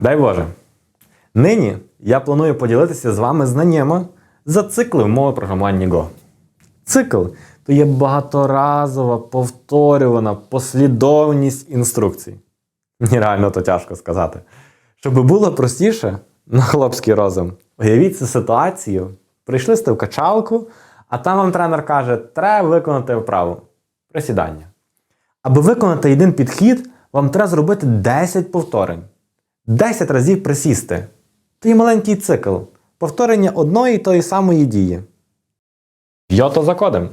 Дай Боже. Нині я планую поділитися з вами знаннями за цикли мови програмування Go. Цикл то є багаторазова повторювана послідовність інструкцій. Мені реально то тяжко сказати. Щоб було простіше, на хлопський розум, уявіть цю ситуацію. Прийшли сте в качалку, а там вам тренер каже, треба виконати вправу. Присідання. Аби виконати один підхід, вам треба зробити 10 повторень. 10 разів присісти. Є маленький цикл. Повторення одної тої самої дії. Йото за кодом.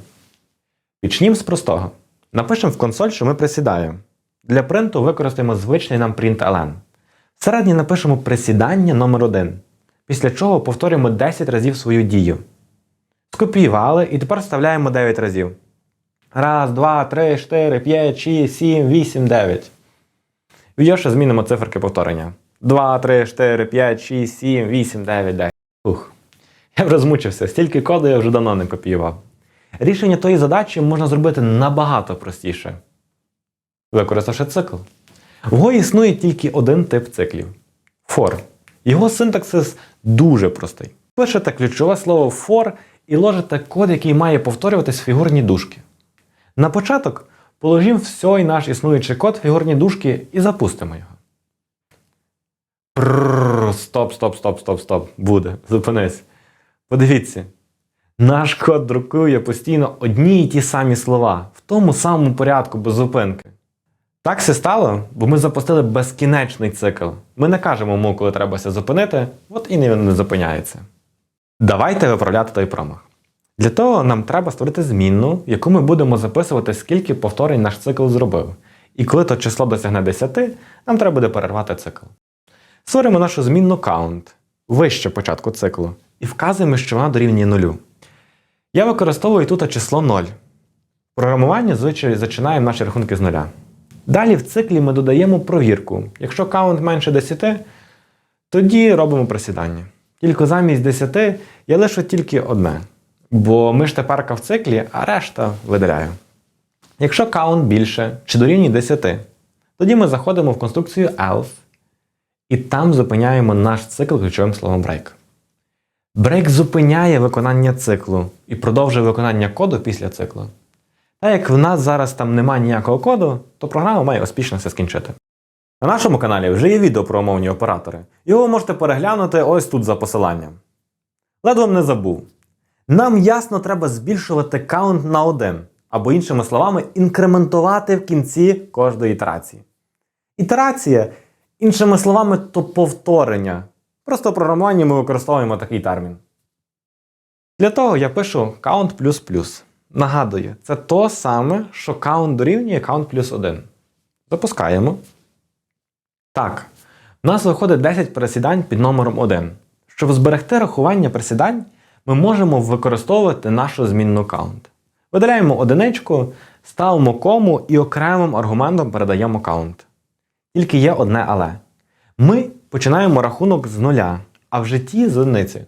Почнімо з простого. Напишемо в консоль, що ми присідаємо. Для принту використаємо звичний нам print-ln. Всередині напишемо присідання номер 1 після чого повторюємо 10 разів свою дію. Скопіювали і тепер вставляємо 9 разів. Раз, два, три, чотири, п'ять, шість, сім, вісім, дев'ять. В Йоші змінимо циферки повторення. 2, 3, 4, 5, 6, 7, 8, 9, 10. Ух. Я вже змучився, стільки коду я вже давно не копіював. Рішення тої задачі можна зробити набагато простіше. Використавши цикл. В Go існує тільки один тип циклів for. Його синтаксис дуже простий. Пишете ключове слово for і ложите код, який має повторюватись фігурні дужки. На початок положимо всій наш існуючий код фігурні дужки і запустимо його. Прррр, стоп, стоп, стоп, стоп, стоп. Буде. Зупинись. Подивіться. Наш код друкує постійно одні й ті самі слова в тому самому порядку без зупинки. Так все стало, бо ми запустили безкінечний цикл. Ми не кажемо йому, коли треба все зупинити, от і він не зупиняється. Давайте виправляти той промах. Для того нам треба створити змінну, яку ми будемо записувати, скільки повторень наш цикл зробив. І коли то число досягне 10, нам треба буде перервати цикл. Створимо нашу змінну count вище початку циклу і вказуємо, що вона дорівнює нулю. Я використовую тут число 0. Програмування звичайно зачинаємо наші рахунки з нуля. Далі в циклі ми додаємо провірку. Якщо каунт менше 10, тоді робимо присідання. Тільки замість 10 я лишу тільки одне. Бо ми ж теперка в циклі, а решта видаляю. Якщо каунт більше чи дорівнює 10, тоді ми заходимо в конструкцію else і там зупиняємо наш цикл ключовим словом break. Break зупиняє виконання циклу і продовжує виконання коду після циклу. Та як в нас зараз там немає ніякого коду, то програма має успішно все скінчити. На нашому каналі вже є відео про умовні оператори. Його можете переглянути ось тут за посиланням. Ледве не забув. Нам ясно треба збільшувати каунт на один, або іншими словами, інкрементувати в кінці кожної ітерації. Ітерація, іншими словами, то повторення. Просто в програмуванні ми використовуємо такий термін. Для того я пишу count++. Нагадую, це то саме, що count дорівнює count плюс 1. Запускаємо. Так, у нас виходить 10 присідань під номером 1. Щоб зберегти рахування присідань, ми можемо використовувати нашу змінну count. Видаляємо одиничку, ставимо кому і окремим аргументом передаємо count. Тільки є одне але. Ми починаємо рахунок з нуля, а в житті з одиниці.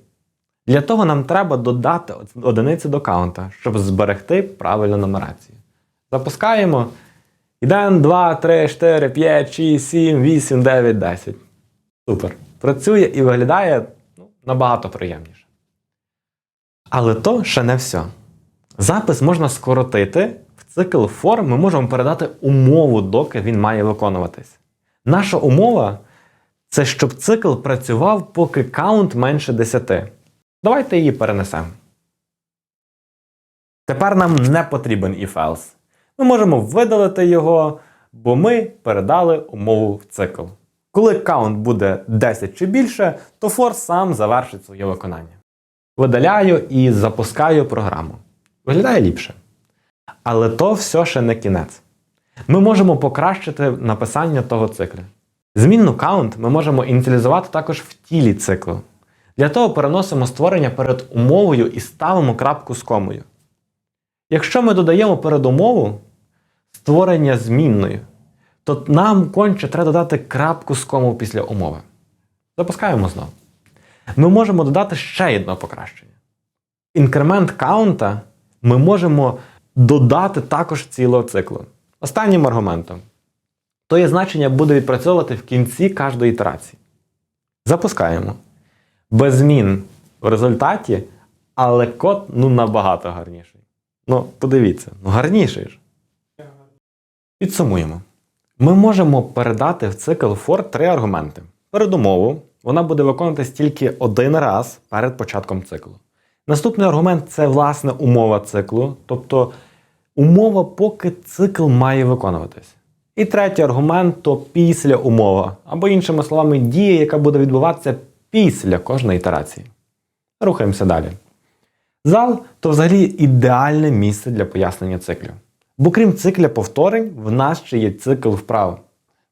Для того нам треба додати одиниці до каунта, щоб зберегти правильну нумерацію. Запускаємо. 1, 2, 3, 4, 5, 6, 7, 8, 9, 10. Супер. Працює і виглядає ну, набагато приємніше. Але то ще не все. Запис можна скоротити. В цикл форм ми можемо передати умову, доки він має виконуватись. Наша умова це щоб цикл працював, поки каунт менше 10. Давайте її перенесемо. Тепер нам не потрібен if-else. Ми можемо видалити його, бо ми передали умову в цикл. Коли каунт буде 10 чи більше, то for сам завершить своє виконання. Видаляю і запускаю програму. Виглядає ліпше. Але то все ще не кінець. Ми можемо покращити написання того циклу. Змінну count ми можемо ініціалізувати також в тілі циклу. Для того переносимо створення перед умовою і ставимо крапку з комою. Якщо ми додаємо передумову створення змінною, то нам конче треба додати крапку з кому після умови. Запускаємо знову. Ми можемо додати ще одне покращення. Інкремент каунта ми можемо додати також цілого циклу. Останнім аргументом. То є значення буде відпрацьовувати в кінці кожної ітерації. Запускаємо. Без змін в результаті, але код ну набагато гарніший. Ну, подивіться, ну гарніший ж. Підсумуємо. Ми можемо передати в цикл for три аргументи. Передумову вона буде виконуватись тільки один раз перед початком циклу. Наступний аргумент це власне умова циклу, тобто умова, поки цикл має виконуватись. І третій аргумент то після умова, або іншими словами, дія, яка буде відбуватися після кожної ітерації. Рухаємося далі. Зал то взагалі ідеальне місце для пояснення циклів. Бо крім цикля повторень, в нас ще є цикл вправ.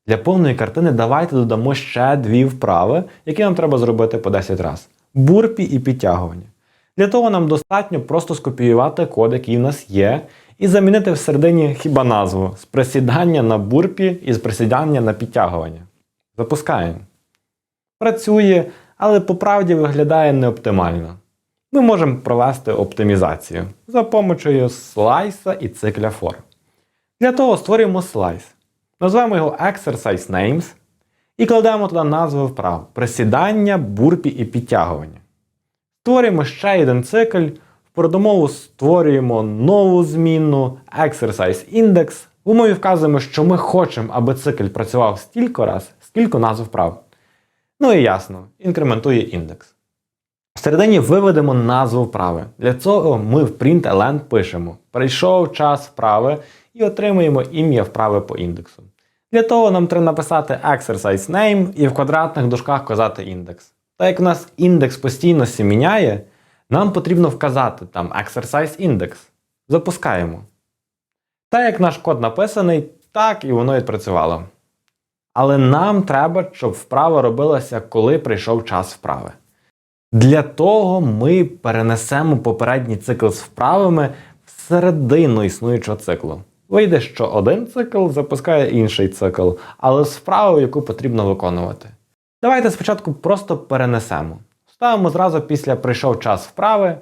Для повної картини давайте додамо ще дві вправи, які нам треба зробити по 10 разів. Бурпі і підтягування. Для того нам достатньо просто скопіювати код, який в нас є, і замінити всередині хіба назву з присідання на бурпі і з присідання на підтягування. Запускаємо. Працює, але по правді виглядає неоптимально. Ми можемо провести оптимізацію за допомогою слайса і цикля for. Для того створюємо слайс. Назвемо його Exercise Names і кладемо туди назви вправ присідання, бурпі і підтягування. Створюємо ще один цикл. Передумову створюємо нову змінну Exercise Index. В умові вказуємо, що ми хочемо, аби цикл працював стільки раз, скільки назв вправ. Ну і ясно, інкрементує індекс. Всередині виведемо назву вправи. Для цього ми в println пишемо Прийшов час вправи і отримуємо ім'я вправи по індексу. Для того нам треба написати exercise name і в квадратних дужках вказати індекс. Так як у нас індекс постійно міняє, нам потрібно вказати там exercise index. Запускаємо. Так як наш код написаний, так і воно відпрацювало. Але нам треба, щоб вправа робилася, коли прийшов час вправи. Для того ми перенесемо попередній цикл з вправами всередину існуючого циклу. Вийде, що один цикл запускає інший цикл, але з вправою, яку потрібно виконувати. Давайте спочатку просто перенесемо. Ставимо зразу після прийшов час вправи,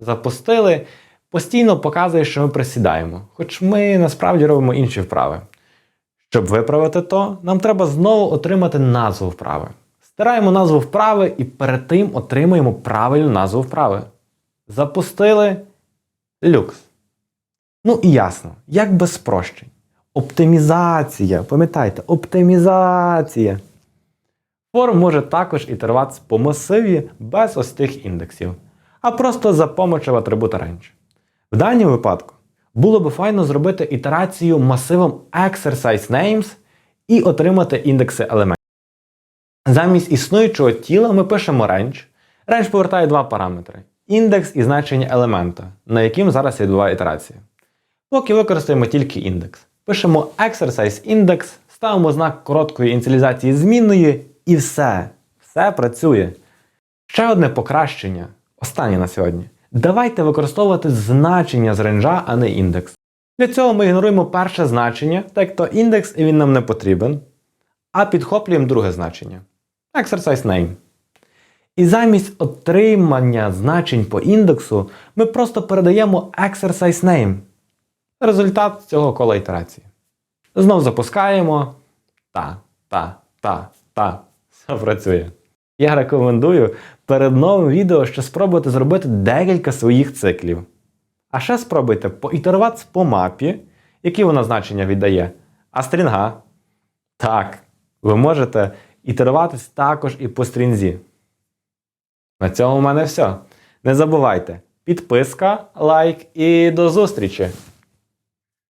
запустили, постійно показує, що ми присідаємо, хоч ми насправді робимо інші вправи. Щоб виправити то, нам треба знову отримати назву вправи. Стираємо назву вправи і перед тим отримуємо правильну назву вправи. Запустили люкс. Ну і ясно, як без спрощень. Оптимізація. Пам'ятайте, оптимізація. Форм може також ітеруватися по масиві без ось тих індексів, а просто за помочою атрибута range. В даному випадку було би файно зробити ітерацію масивом exercise names і отримати індекси елементів. Замість існуючого тіла ми пишемо range. Range повертає два параметри: індекс і значення елемента, на яким зараз відбуває ітерація. Поки використаємо тільки індекс. Пишемо exercise index, ставимо знак короткої ініціалізації змінної і все. Все працює. Ще одне покращення. Останнє на сьогодні. Давайте використовувати значення з ренджа, а не індекс. Для цього ми ігноруємо перше значення, так то індекс і він нам не потрібен, а підхоплюємо друге значення. Exercise name. І замість отримання значень по індексу ми просто передаємо exercise name. Результат цього кола ітерації. Знов запускаємо. Та, та, та, та. Все працює. Я рекомендую перед новим відео ще спробувати зробити декілька своїх циклів. А ще спробуйте поітеруватися по мапі, які вона значення віддає, а стрінга. Так, ви можете ітеруватись також і по стрінзі. На цьому в мене все. Не забувайте, підписка, лайк і до зустрічі!